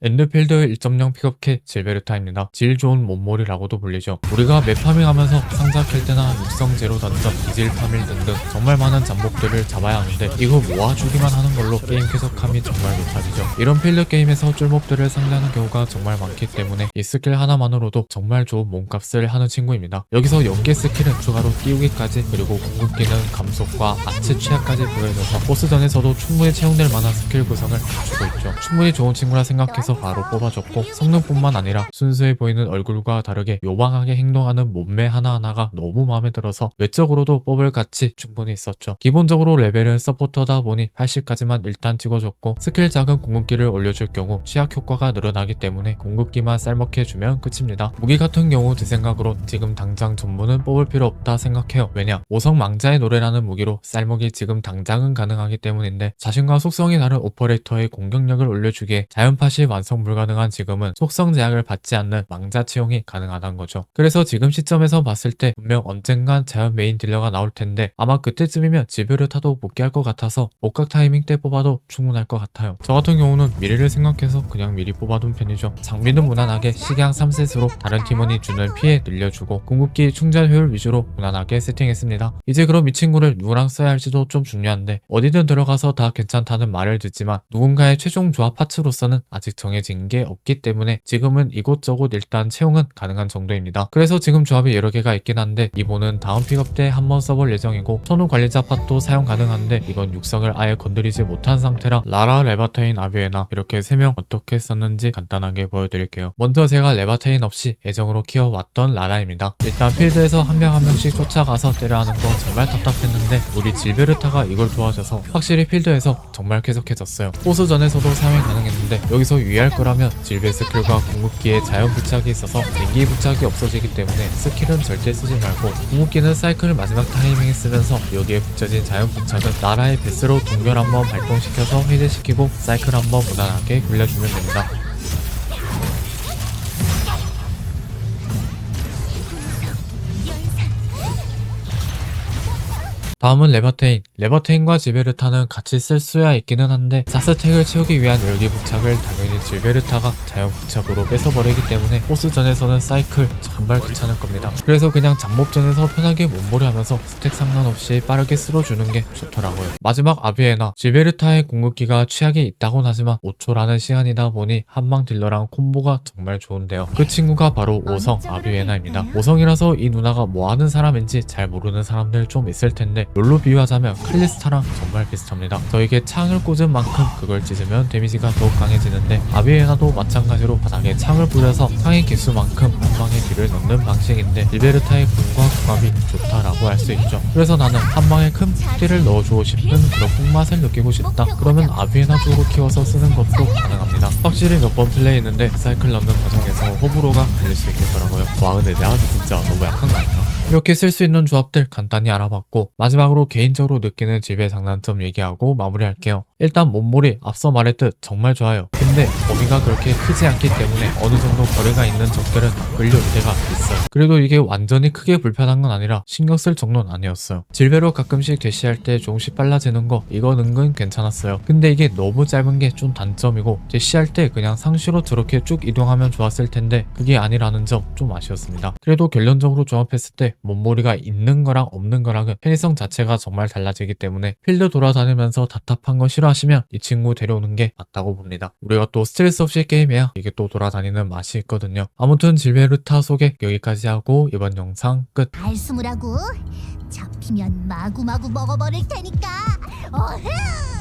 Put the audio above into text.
엔드필드 1.0 픽업캐 질베르타입니다. 질 좋은 몸몰이라고도 불리죠. 우리가 맵 파밍하면서 상자 캘 때나 육성 제로 던전, 기질 파밀 등등 정말 많은 잠복들을 잡아야 하는데 이거 모아주기만 하는 걸로 게임 쾌적함이 정말 높아지죠. 이런 필드 게임에서 쫄몹들을 상대하는 경우가 정말 많기 때문에 이 스킬 하나만으로도 정말 좋은 몸값을 하는 친구입니다. 여기서 연계 스킬은 추가로 띄우기까지 그리고 궁극기는 감속과 아츠 취약까지 부여해줘서 보스전에서도 충분히 채용될 만한 스킬 구성을 갖추고 있죠. 충분히 좋은 친구라 생각해서 바로 뽑아줬고 성능뿐만 아니라 순수해 보이는 얼굴과 다르게 요방하게 행동하는 몸매 하나하나가 너무 마음에 들어서 외적으로도 뽑을 가치 충분히 있었죠. 기본적으로 레벨은 서포터다 보니 80까지만 일단 찍어줬고 스킬 작은 궁극기를 올려줄 경우 취약 효과가 늘어나기 때문에 궁극기만 쌀먹해주면 끝입니다. 무기 같은 경우 제 생각으로 지금 당장 전문은 뽑을 필요 없다 생각해요. 왜냐? 오성 망자의 노래라는 무기로 쌀먹이 지금 당장은 가능하기 때문인데 자신과 속성이 다른 오퍼레이터의 공격력을 올려주기에 자연팟이 완성 불가능한 지금은 속성 제약을 받지 않는 망자 채용이 가능하다는 거죠. 그래서 지금 시점에서 봤을 때 분명 언젠간 자연 메인 딜러가 나올 텐데 아마 그때쯤이면 지배를 타도 복귀할 것 같아서 복각 타이밍 때 뽑아도 충분할 것 같아요. 저 같은 경우는 미래를 생각해서 그냥 미리 뽑아둔 편이죠. 장비는 무난하게 식양 3셋으로 다른 팀원이 주는 피해 늘려주고 궁극기 충전 효율 위주로 무난하게 세팅했습니다. 이제 그럼 이 친구를 누구랑 써야 할지도 좀 중요한데 어디든 들어가서 다 괜찮다는 말을 듣지만 누군가의 최종 조합 파츠로서는 아직 정해진 게 없기 때문에 지금은 이곳저곳 일단 채용은 가능한 정도입니다. 그래서 지금 조합이 여러 개가 있긴 한데 이번은 다음 픽업 때 한번 써볼 예정이고 선우 관리자 팟도 사용 가능한데 이건 육성을 아예 건드리지 못한 상태라 라라 레바테인 아비에나 이렇게 세명 어떻게 썼는지 간단하게 보여드릴게요. 먼저 제가 레바테인 없이 애정으로 키워왔던 라라입니다. 일단 필드에서 한명한 명씩 쫓아가서 때려하는 거 정말 답답했는데 우리 질베르타가 이걸 도와줘서 확실히 필드에서 정말 쾌적해졌어요. 호수전에서도 사용 가능했는데 여기서 유 의할 거라면 질베 스킬과 궁극기에 자연 부착이 있어서 den기 부착이 없어지기 때문에 스킬은 절대 쓰지 말고 궁극기는 사이클을 마지막 타이밍에 쓰면서 여기에 붙여진 자연 부착은 나라의 베스로 동결 한번 발동시켜서 해제시키고 사이클 한번 무난하게 굴려주면 됩니다. 다음은 레버테인. 레버테인과 지베르타는 같이 쓸 수야 있기는 한데 사스택을 채우기 위한 열기 부착을 당연히 질베르타가 자연 부착으로 뺏어버리기 때문에 보스전에서는 사이클 정말 귀찮을 겁니다. 그래서 그냥 잠복전에서 편하게 몸몰이 하면서 스택 상관없이 빠르게 쓸어주는 게 좋더라고요. 마지막 아비에나 질베르타의 궁극기가 취약이 있다곤 하지만 5초라는 시간이다 보니 한방 딜러랑 콤보가 정말 좋은데요. 그 친구가 바로 오성 아비에나입니다. 오성이라서 이 누나가 뭐 하는 사람인지 잘 모르는 사람들 좀 있을 텐데 롤로 비유하자면 칼리스타랑 정말 비슷합니다. 저에게 창을 꽂은 만큼 그걸 찢으면 데미지가 더욱 강해지는데 아비에나도 마찬가지로 바닥에 창을 뿌려서 창의 개수만큼 한 방에 딜을 넣는 방식인데 리베르타의 궁과 궁합이 좋다라고 할 수 있죠. 그래서 나는 한 방에 큰 딜을 넣어주고 싶은 그런 꿀맛을 느끼고 싶다. 그러면 아비에나 쪽으로 키워서 쓰는 것도 가능합니다. 확실히 몇 번 플레이했는데 사이클 넣는 과정에서 호불호가 갈릴 수 있겠더라고요. 와 근데 내가 진짜 너무 약한 거 아닌가? 이렇게 쓸 수 있는 조합들 간단히 알아봤고 마지막으로 개인적으로 느끼는 집의 장단점 얘기하고 마무리할게요. 일단 몸몰이 앞서 말했듯 정말 좋아요. 근데 범위가 그렇게 크지 않기 때문에 어느 정도 거리가 있는 적들은 끌려올 때가 있어요. 그래도 이게 완전히 크게 불편한 건 아니라 신경 쓸 정도는 아니었어요. 질배로 가끔씩 대시할 때 조금씩 빨라지는 거 이건 은근 괜찮았어요. 근데 이게 너무 짧은 게 좀 단점이고 대시할 때 그냥 상시로 저렇게 쭉 이동하면 좋았을 텐데 그게 아니라는 점 좀 아쉬웠습니다. 그래도 결론적으로 종합했을 때 몸몰이가 있는 거랑 없는 거랑은 편의성 자체가 정말 달라지기 때문에 필드 돌아다니면서 답답한 거 싫어하시면 이 친구 데려오는 게 맞다고 봅니다. 우리가 또 스트레스 없이 게임해야 이게 또 돌아다니는 맛이 있거든요. 아무튼 질베르타 소개 여기까지 하고 이번 영상 끝. 알스무라고 잡히면 마구마구 먹어버릴 테니까 어흥